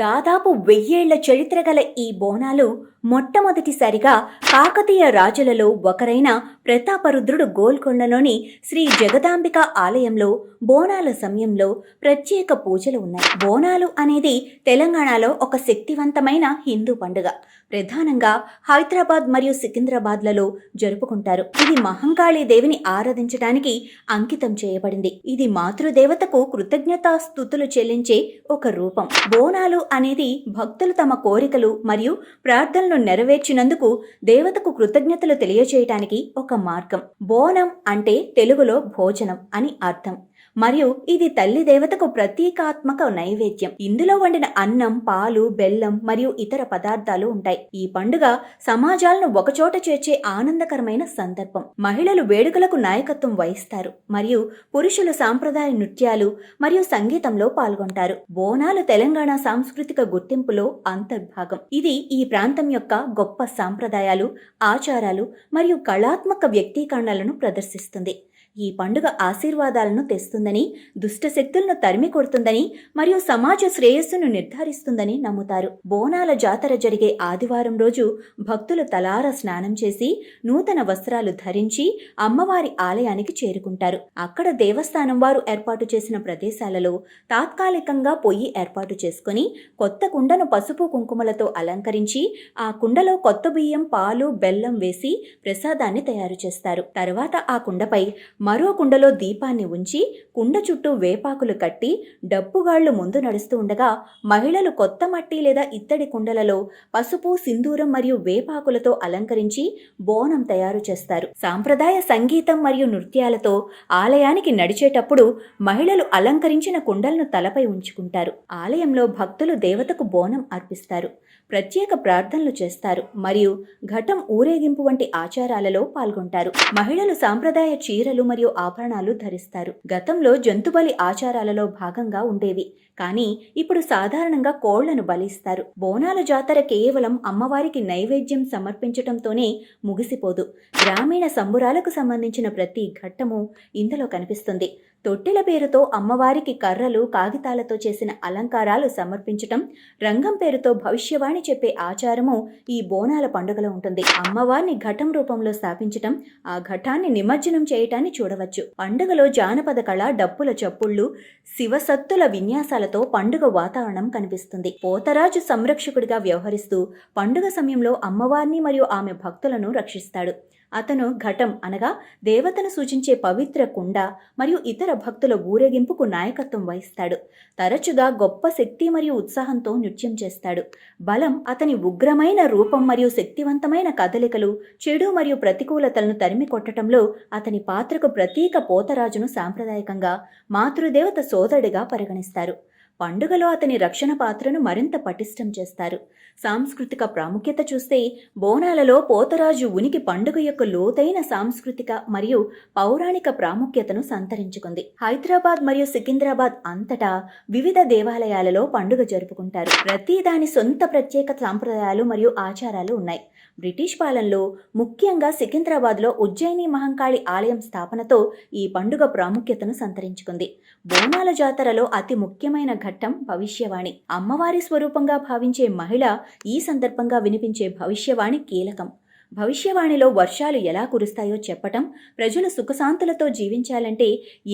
దాదాపు వెయ్యేళ్ళ చరిత్ర గల ఈ బోనాలు మొట్టమొదటిసారిగా కాకతీయ రాజులలో ఒకరైన ప్రతాపరుద్రుడు గోల్కొండలోని శ్రీ జగదాంబిక ఆలయంలో బోనాల సమయంలో ప్రత్యేక పూజలు ఉన్నాయి. బోనాలు అనేది తెలంగాణలో ఒక శక్తివంతమైన హిందూ పండుగ. ప్రధానంగా హైదరాబాద్ మరియు సికింద్రాబాద్లలో జరుపుకుంటారు. ఇది మహంకాళి దేవిని ఆరాధించడానికి అంకితం చేయబడింది. ఇది మాతృదేవతకు కృతజ్ఞతా స్థుతులు చెల్లించే ఒక రూపం. బోనాలు అనేది భక్తులు తమ కోరికలు మరియు ప్రార్థనలు నెరవేర్చినందుకు దేవతకు కృతజ్ఞతలు తెలియజేయటానికి ఒక మార్గం. బోనం అంటే తెలుగులో భోజనం అని అర్థం. మరియు ఇది తల్లి దేవతకు ప్రతీకాత్మక నైవేద్యం. ఇందులో వండిన అన్నం పాలు బెల్లం మరియు ఇతర పదార్థాలు ఉంటాయి. ఈ పండుగ సమాజాలను ఒకచోట చేర్చే ఆనందకరమైన సందర్భం. మహిళలు వేడుకలకు నాయకత్వం వహిస్తారు మరియు పురుషులు సాంప్రదాయ నృత్యాలు మరియు సంగీతంలో పాల్గొంటారు. బోనాలు తెలంగాణ సాంస్కృతిక గుర్తింపులో అంతర్భాగం. ఇది ఈ ప్రాంతం యొక్క గొప్ప సాంప్రదాయాలు ఆచారాలు మరియు కళాత్మక వ్యక్తీకరణలను ప్రదర్శిస్తుంది. ఈ పండుగ ఆశీర్వాదాలను తెస్తుందని దుష్ట శక్తులను తరిమి కొడుతుందని మరియు సమాజ శ్రేయస్సును నిర్ధారిస్తుందని నమ్ముతారు. బోనాల జాతర జరిగే ఆదివారం రోజు భక్తులు తలార స్నానం చేసి నూతన వస్త్రాలు ధరించి అమ్మవారి ఆలయానికి చేరుకుంటారు. అక్కడ దేవస్థానం వారు ఏర్పాటు చేసిన ప్రదేశాలలో తాత్కాలికంగా పొయ్యి ఏర్పాటు చేసుకుని కొత్త కుండను పసుపు కుంకుమలతో అలంకరించి ఆ కుండలో కొత్త బియ్యం పాలు బెల్లం వేసి ప్రసాదాన్ని తయారు చేస్తారు. తర్వాత ఆ కుండపై మరో కుండలో దీపాన్ని ఉంచి కుండ చుట్టూ వేపాకులు కట్టి డప్పుగాళ్ళు ముందు నడుస్తూ ఉండగా మహిళలు కొత్త మట్టి లేదా ఇత్తడి కుండలలో పసుపు సింధూరం మరియు వేపాకులతో అలంకరించి బోనం తయారు చేస్తారు. సాంప్రదాయ సంగీతం మరియు నృత్యాలతో ఆలయానికి నడిచేటప్పుడు మహిళలు అలంకరించిన కుండలను తలపై ఉంచుకుంటారు. ఆలయంలో భక్తులు దేవతకు బోనం అర్పిస్తారు. ప్రత్యేక ప్రార్థనలు చేస్తారు మరియు ఘటం ఊరేగింపు వంటి ఆచారాలలో పాల్గొంటారు. మహిళలు సాంప్రదాయ చీరలు మరియు ఆభరణాలు ధరిస్తారు. గతంలో జంతుబలి ఆచారాలలో భాగంగా ఉండేవి. కానీ ఇప్పుడు సాధారణంగా కోళ్ళను బలిస్తారు. బోనాల జాతర కేవలం అమ్మవారికి నైవేద్యం సమర్పించటంతోనే ముగిసిపోదు. గ్రామీణ సంబురాలకు సంబంధించిన ప్రతి ఘట్టము ఇందులో కనిపిస్తుంది. తొట్టెల పేరుతో అమ్మవారికి కర్రలు కాగితాలతో చేసిన అలంకారాలు సమర్పించటం రంగం పేరుతో భవిష్యవాణి చెప్పే ఆచారము ఈ బోనాల పండుగలో ఉంటుంది. అమ్మవారిని ఘటం రూపంలో స్థాపించటం ఆ ఘటాన్ని నిమజ్జనం చేయటాన్ని చూడవచ్చు. పండుగలో జానపద కళ డప్పుల చప్పుళ్ళు శివసత్తుల విన్యాసాలతో పండుగ వాతావరణం కనిపిస్తుంది. పోతరాజు సంరక్షకుడిగా వ్యవహరిస్తూ పండుగ సమయంలో అమ్మవారిని మరియు ఆమె భక్తులను రక్షిస్తాడు. అతను ఘటం అనగా దేవతను సూచించే పవిత్ర కుండ మరియు ఇతర ఇతర భక్తుల ఊరేగింపుకు నాయకత్వం వహిస్తాడు. తరచుగా గొప్ప శక్తి మరియు ఉత్సాహంతో నృత్యం చేస్తాడు. బలం అతని ఉగ్రమైన రూపం మరియు శక్తివంతమైన కదలికలు చెడు మరియు ప్రతికూలతలను తరిమి కొట్టడంలో అతని పాత్రకు ప్రతీక పోతరాజును సాంప్రదాయకంగా మాతృదేవత సోదరుడిగా పరిగణిస్తారు. పండుగలో అతని రక్షణ పాత్రను మరింత పటిష్టం చేస్తారు. సాంస్కృతిక ప్రాముఖ్యత చూస్తే బోనాలలో పోతరాజు ఉనికి పండుగ యొక్క లోతైన సాంస్కృతిక మరియు పౌరాణిక ప్రాముఖ్యతను సంతరించుకుంది. హైదరాబాద్ మరియు సికింద్రాబాద్ అంతటా వివిధ దేవాలయాలలో పండుగ జరుపుకుంటారు. ప్రతి దాని సొంత ప్రత్యేక సాంప్రదాయాలు మరియు ఆచారాలు ఉన్నాయి. బ్రిటిష్ పాలనలో ముఖ్యంగా సికింద్రాబాద్లో ఉజ్జయిని మహంకాళి ఆలయం స్థాపనతో ఈ పండుగ ప్రాముఖ్యతను సంతరించుకుంది. బోనాల జాతరలో అతి ముఖ్యమైన ఘట్టం భవిష్యవాణి. అమ్మవారి స్వరూపంగా భావించే మహిళ ఈ సందర్భంగా వినిపించే భవిష్యవాణి కీలకం. భవిష్యవాణిలో వర్షాలు ఎలా కురుస్తాయో చెప్పటం ప్రజలు సుఖశాంతులతో జీవించాలంటే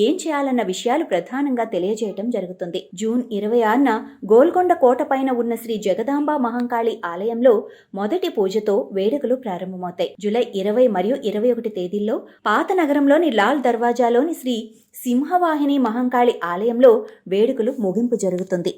ఏం చేయాలన్న విషయాలు ప్రధానంగా తెలియజేయటం జరుగుతుంది. జూన్ ఇరవై ఆరున గోల్కొండ కోట పైన ఉన్న శ్రీ జగదాంబ మహంకాళి ఆలయంలో మొదటి పూజతో వేడుకలు ప్రారంభమవుతాయి. జూలై ఇరవై మరియు ఇరవై ఒకటి తేదీల్లో పాత నగరంలోని లాల్ దర్వాజాలోని శ్రీ సింహవాహిని మహంకాళి ఆలయంలో వేడుకలు ముగింపు జరుగుతుంది.